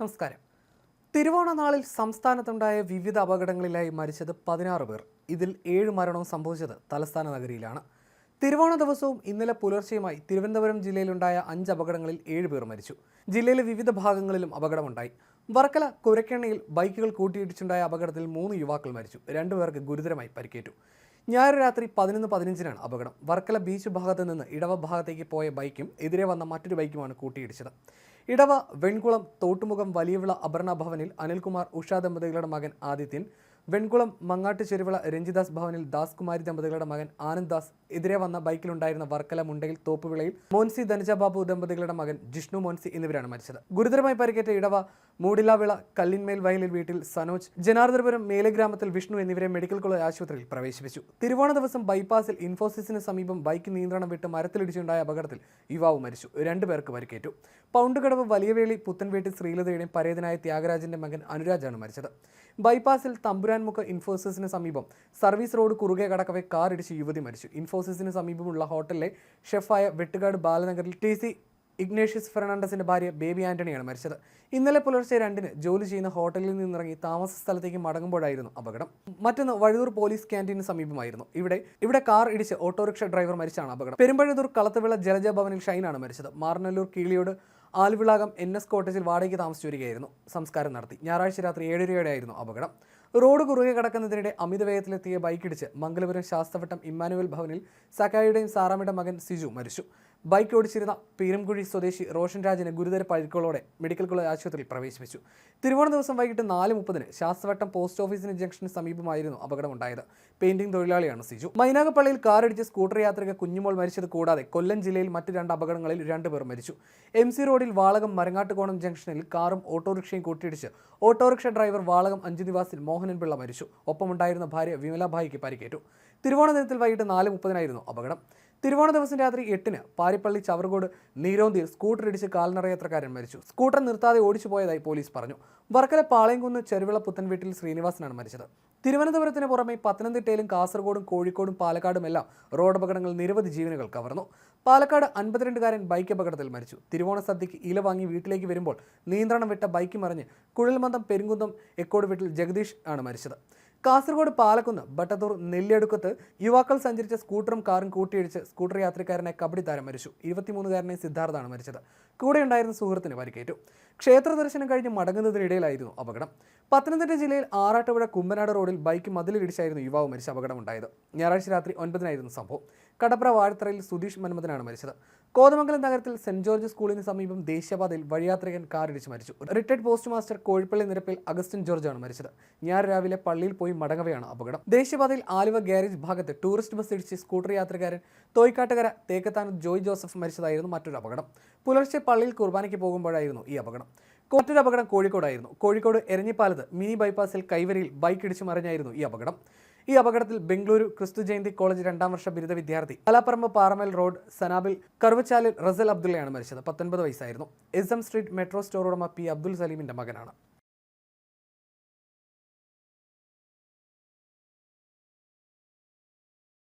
നമസ്കാരം. തിരുവോണ നാളിൽ സംസ്ഥാനത്തുണ്ടായ വിവിധ അപകടങ്ങളിലായി മരിച്ചത് പതിനാറ് പേർ. ഇതിൽ ഏഴ് മരണവും സംഭവിച്ചത് തലസ്ഥാന നഗരിയിലാണ്. തിരുവോണ ദിവസവും ഇന്നലെ പുലർച്ചെയുമായി തിരുവനന്തപുരം ജില്ലയിലുണ്ടായ അഞ്ച് അപകടങ്ങളിൽ ഏഴ് പേർ മരിച്ചു. ജില്ലയിലെ വിവിധ ഭാഗങ്ങളിലും അപകടമുണ്ടായി. വർക്കല കുരക്കെണ്ണയിൽ ബൈക്കുകൾ കൂട്ടിയിടിച്ചുണ്ടായ അപകടത്തിൽ മൂന്ന് യുവാക്കൾ മരിച്ചു. രണ്ടുപേർക്ക് ഗുരുതരമായി പരിക്കേറ്റു. ഞായർ രാത്രി പതിനൊന്ന് പതിനഞ്ചിനാണ് അപകടം. വർക്കല ബീച്ച് ഭാഗത്ത് നിന്ന് ഇടവ ഭാഗത്തേക്ക് പോയ ബൈക്കും എതിരെ വന്ന മറ്റൊരു ബൈക്കുമാണ് കൂട്ടിയിടിച്ചത്. ഇടവ വെൺകുളം തോട്ടുമുഖം വലിയവിള അപർണ ഭവനിൽ അനിൽകുമാർ ഉഷ ദമ്പതികളുടെ മകൻ ആദിത്യൻ വെൺകുളം മങ്ങാട്ട് ചെരുവിള രഞ്ജിദാസ് ഭവനിൽ ദാസ്കുമാരി ദമ്പതികളുടെ മകൻ ആനന്ദ് ദാസ് എതിരെ വന്ന ബൈക്കിലുണ്ടായിരുന്ന വർക്കല മുണ്ടയിൽ തോപ്പുവിളയിൽ മോൻസി ധനജ ബാബു ദമ്പതികളുടെ മകൻ ജിഷ്ണു മോൻസി എന്നിവരാണ് മരിച്ചത്. ഗുരുതരമായി പരിക്കേറ്റ ഇടവ മൂടിലാവിള കല്ലിന്മേൽ വയലിൽ വീട്ടിൽ സനോജ് ജനാർദ്ദപുരം മേലഗ്രാമത്തിൽ വിഷ്ണു എന്നിവരെ മെഡിക്കൽ കോളേജ് ആശുപത്രിയിൽ പ്രവേശിപ്പിച്ചു. തിരുവോണ ദിവസം ബൈപ്പാസിൽ ഇൻഫോസിസിന് സമീപം ബൈക്ക് നിയന്ത്രണം വിട്ട് മരത്തിലിടിച്ചുണ്ടായ അപകടത്തിൽ യുവാവ് മരിച്ചു. രണ്ടുപേർക്ക് പരിക്കേറ്റു. പൗണ്ടുകടവ് വലിയവേളി പുത്തൻവേട്ടി ശ്രീലതയുടെയും പരേതനായ ത്യാഗരാജന്റെ മകൻ അനുരാജാണ് മരിച്ചത്. ബൈപ്പാസിൽ തമ്പുരാൻമുഖ ഇൻഫോസിസിന് സമീപം സർവീസ് റോഡ് കുറുകെ കടക്കവേ കാർ ഇടിച്ച് യുവതി മരിച്ചു. ഇൻഫോസിസിന് സമീപമുള്ള ഹോട്ടലിലെ ഷെഫായ വെട്ടുകാട് ബാലനഗറിൽ ടി സി ഇഗ്നേഷ്യസ് ഫെർണാണ്ടസിന്റെ ഭാര്യ ബേബി ആന്റണിയാണ് മരിച്ചത്. ഇന്നലെ പുലർച്ചെ രണ്ടിന് ജോലി ചെയ്യുന്ന ഹോട്ടലിൽ നിന്നിറങ്ങി താമസ സ്ഥലത്തേക്ക് മടങ്ങുമ്പോഴായിരുന്നു അപകടം. മറ്റൊന്ന് വഴുതൂർ പോലീസ് ക്യാന്റീന് സമീപമായിരുന്നു. ഇവിടെ ഇവിടെ കാർ ഇടിച്ച് ഓട്ടോറിക്ഷ ഡ്രൈവർ മരിച്ചാണ് അപകടം. പെരുമ്പഴുതൂർ കളത്തുവിള ജലജ ഭവനിൽ ഷൈനാണ് മരിച്ചത്. മാറനല്ലൂർ കീളിയോട് ആൽവിളാകം എൻ എസ് കോട്ടേജിൽ വാടകയ്ക്ക് താമസിച്ചു വരികയായിരുന്നു. സംസ്കാരം നടത്തി. ഞായറാഴ്ച രാത്രി ഏഴരയോടെയായിരുന്നു അപകടം. റോഡ് കുറുകെ കടക്കുന്നതിനിടെ അമിത വേഗത്തിലെത്തിയ ബൈക്കിടിച്ച് മംഗലപുരം ശാസ്തവട്ടം ഇമ്മാനുവൽ ഭവനിൽ സക്കായിയുടെയും സാറാമ്മയുടെ മകൻ സിജു മരിച്ചു. ബൈക്ക് ഓടിച്ചിരുന്ന പീരംകുഴി സ്വദേശി റോഷൻ രാജിന് ഗുരുതര പരിക്കുകളോടെ മെഡിക്കൽ കോളേജ് ആശുപത്രിയിൽ പ്രവേശിപ്പിച്ചു. തിരുവോണ ദിവസം വൈകിട്ട് നാല് മുപ്പതിന് ശാസ്ത്രവട്ടം പോസ്റ്റ് ഓഫീസിന് ജംഗ്ഷന് സമീപമായിരുന്നു അപകടമുണ്ടായത്. പെയിന്റിംഗ് തൊഴിലാളിയാണ് സിജു. മൈനാകപ്പള്ളിയിൽ കാറിടിച്ച് സ്കൂട്ടർ യാത്രിക കുഞ്ഞുമോൾ മരിച്ചത് കൂടാതെ കൊല്ലം ജില്ലയിൽ മറ്റ് രണ്ട് അപകടങ്ങളിൽ രണ്ടുപേർ മരിച്ചു. എം സി റോഡിൽ വാളകം മരങ്ങാട്ടുകോണം ജംഗ്ഷനിൽ കാറും ഓട്ടോറിക്ഷയും കൂട്ടിയിടിച്ച് ഓട്ടോറിക്ഷ ഡ്രൈവർ വാളകം അഞ്ചു നിവാസിൽ മോഹനൻ പിള്ള മരിച്ചു. ഒപ്പമുണ്ടായിരുന്ന ഭാര്യ വിമലാഭായിക്ക് പരിക്കേറ്റു. തിരുവോണ ദിനത്തിൽ വൈകിട്ട് നാല് മുപ്പതിനായിരുന്നു അപകടം. തിരുവോണ ദിവസം രാത്രി എട്ടിന് പാരിപ്പള്ളി ചവറുകോട് നീരോന്തിയിൽ സ്കൂട്ടർ ഇടിച്ച് കാൽനടയാത്രക്കാരൻ മരിച്ചു. സ്കൂട്ടർ നിർത്താതെ ഓടിച്ചു പോയതായി പോലീസ് പറഞ്ഞു. വർക്കല പാളയംകുന്ന് ചെറുവിള പുത്തൻവീട്ടിൽ ശ്രീനിവാസനാണ് മരിച്ചത്. തിരുവനന്തപുരത്തിന് പുറമെ പത്തനംതിട്ടയിലും കാസർഗോഡും കോഴിക്കോടും പാലക്കാടുമെല്ലാം റോഡ് അപകടങ്ങൾ നിരവധി ജീവനുകൾ കവർന്നു. പാലക്കാട് അൻപത്തിരണ്ടുകാരൻ ബൈക്ക് അപകടത്തിൽ മരിച്ചു. തിരുവോണ സദ്യക്ക് ഇല വാങ്ങി വീട്ടിലേക്ക് വരുമ്പോൾ നിയന്ത്രണം വിട്ട ബൈക്ക് മറിഞ്ഞ് കുഴൽമന്തം പെരുങ്കുന്നം എക്കോട് വീട്ടിൽ ജഗദീഷ് ആണ് മരിച്ചത്. കാസർഗോഡ് പാലക്കുന്ന് ബട്ടത്തൂർ നെല്ലിയടുക്കത്ത് യുവാക്കൾ സഞ്ചരിച്ച സ്കൂട്ടറും കാറും കൂട്ടിയിടിച്ച് സ്കൂട്ടർ യാത്രക്കാരനെ കബഡി താരം മരിച്ചു. ഇരുപത്തിമൂന്നുകാരനെ സിദ്ധാർത്ഥാണ് മരിച്ചത്. കൂടെയുണ്ടായിരുന്ന സുഹൃത്തിന് പരിക്കേറ്റു. ക്ഷേത്ര ദർശനം കഴിഞ്ഞ് മടങ്ങുന്നതിനിടയിലായിരുന്നു അപകടം. പത്തനംതിട്ട ജില്ലയിൽ ആറാട്ടുപുഴ കുമ്പനാട് റോഡിൽ ബൈക്ക് മതിലിടിച്ചായിരുന്നു യുവാവ് മരിച്ച അപകടമുണ്ടായത്. ഞായറാഴ്ച രാത്രി ഒൻപതിനായിരുന്നു സംഭവം. കടപ്ര വാഴത്തറയിൽ സുധീഷ് മന്മഥനാണ് മരിച്ചത്. കോതമംഗലം നഗരത്തിൽ സെന്റ് ജോർജ് സ്കൂളിന് സമീപം ദേശീയപാതയിൽ വഴിയാത്രികൻ കാറിടിച്ച് മരിച്ചു. റിട്ടയർഡ് പോസ്റ്റ് മാസ്റ്റർ കോഴിപ്പള്ളി നിരപ്പിൽ അഗസ്റ്റിൻ ആണ് മരിച്ചത്. ഞാൻ രാവിലെ പള്ളിയിൽ പോയി മടങ്ങവെയാണ് അപകടം. ദേശീയപാതയിൽ ആലുവ ഗ്യാരേജ് ഭാഗത്ത് ടൂറിസ്റ്റ് ബസ് ഇടിച്ച് സ്കൂട്ടർ യാത്രക്കാരൻ തോയ്ക്കാട്ടുകര തേക്കത്താനത്ത് ജോയ് ജോസഫ് മരിച്ചതായിരുന്നു മറ്റൊരു അപകടം. പുലർച്ചെ പള്ളിയിൽ കുർബാനയ്ക്ക് പോകുമ്പോഴായിരുന്നു ഈ അപകടം. മറ്റൊരു അപകടം കോഴിക്കോടായിരുന്നു. കോഴിക്കോട് എരഞ്ഞിപ്പാലത്ത് മിനി ബൈപ്പാസിൽ കൈവരിയിൽ ബൈക്ക് ഇടിച്ചു മറിഞ്ഞായിരുന്നു ഈ അപകടം. ഈ അപകടത്തിൽ ബംഗളൂരു ക്രിസ്തു ജയന്തി കോളേജ് രണ്ടാം വർഷ ബിരുദ വിദ്യാർത്ഥി കലാപ്പറമ്പ് പാറമൽ റോഡ് സനാബിൽ കറുവച്ചാലിൽ റസൽ അബ്ദുള്ളയാണ് മരിച്ചത്. പത്തൊൻപത് വയസ്സായിരുന്നു. S M street metro store ഉടമ പി അബ്ദുൽ സലീമിന്റെ മകനാണ്.